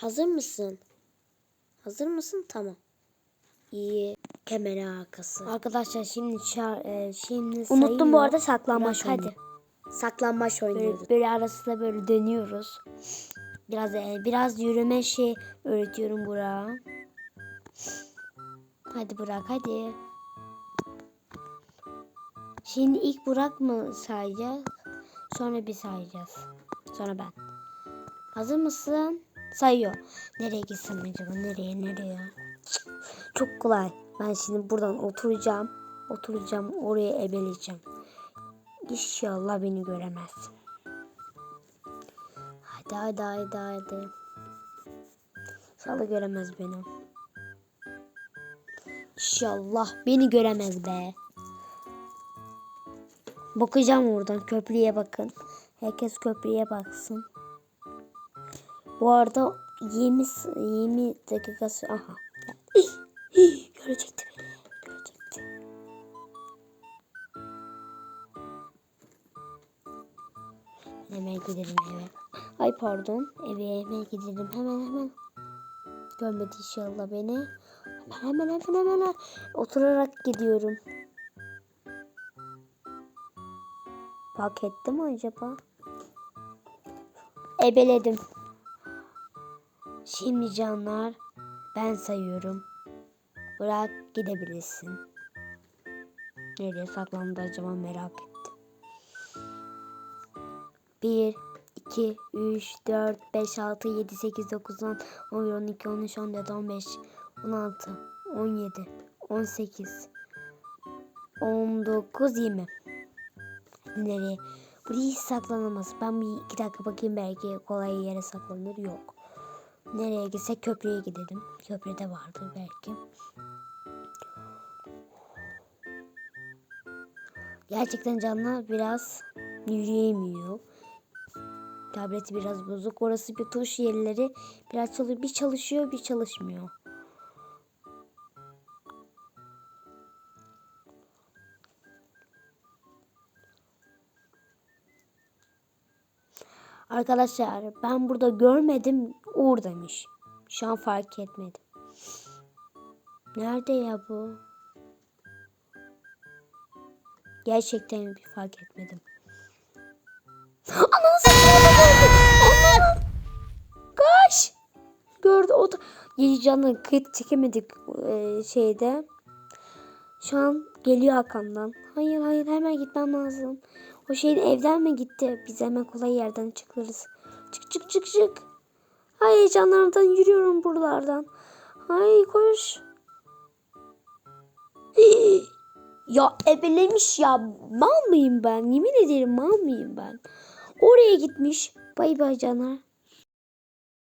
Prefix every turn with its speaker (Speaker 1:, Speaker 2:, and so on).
Speaker 1: Hazır mısın? Hazır mısın? Tamam. İyi. Kamera arkası. Arkadaşlar şimdi çağır, e, şimdi Unuttum bu arada saklanmaç oyunu. Hadi. Saklanmaç oynuyoruz. Böyle, böyle arasında böyle dönüyoruz. Biraz e, biraz yürüme şey öğretiyorum Burak'a. Hadi Burak hadi. Şimdi ilk Burak mı sayacak? Sonra bir sayacağız. Sonra ben. Hazır mısın? sayıyor. Nereye gitsem acaba? Nereye nereye? çok kolay. Ben şimdi buradan oturacağım. Oturacağım. Oraya ebeleyeceğim. İnşallah beni göremez. Hadi hadi hadi hadi. İnşallah göremez beni. İnşallah beni göremez be. Bakacağım oradan köprüye bakın. Herkes köprüye baksın. Bu arada 20 20 dakikası aha. Görecekti beni. Görecekti. Hemen gidelim eve. Ay pardon. Eve hemen gidelim. Hemen hemen. Görmedi inşallah beni. Hemen hemen hemen. hemen. Oturarak gidiyorum. Hak mi acaba? Ebeledim. Şimdi canlar ben sayıyorum. Bırak gidebilirsin. Nereye saklandı acaba merak ettim. 1, 2, 3, 4, 5, 6, 7, 8, 9, 10, 11, 12, 13, 14, 15, 16, 17, 18, 19, 20. Nereye? Buraya hiç saklanamaz. Ben bir iki dakika bakayım belki kolay yere saklanır. Yok. Nereye gitsek köprüye gidelim. Köprüde vardı belki. Gerçekten canlar biraz yürüyemiyor. Tableti biraz bozuk. Orası bir tuş yerleri biraz çalıyor. Bir çalışıyor bir çalışmıyor. Arkadaşlar ben burada görmedim Uğur demiş. Şu an fark etmedim. Nerede ya bu? Gerçekten bir fark etmedim. Ananı Onlar! Kaç! Gördü o da... Yedi canlı kayıt çekemedik e, şeyde. Şu an geliyor arkamdan. Hayır hayır hemen gitmem lazım. O şeyin evden mi gitti? Biz hemen kolay yerden çıkarız. Çık çık çık çık. Ay heyecanlarımdan yürüyorum buralardan. Ay koş. ya ebelemiş ya. Mal mıyım ben? Yemin ederim mal mıyım ben? Oraya gitmiş. Bay bay canlar.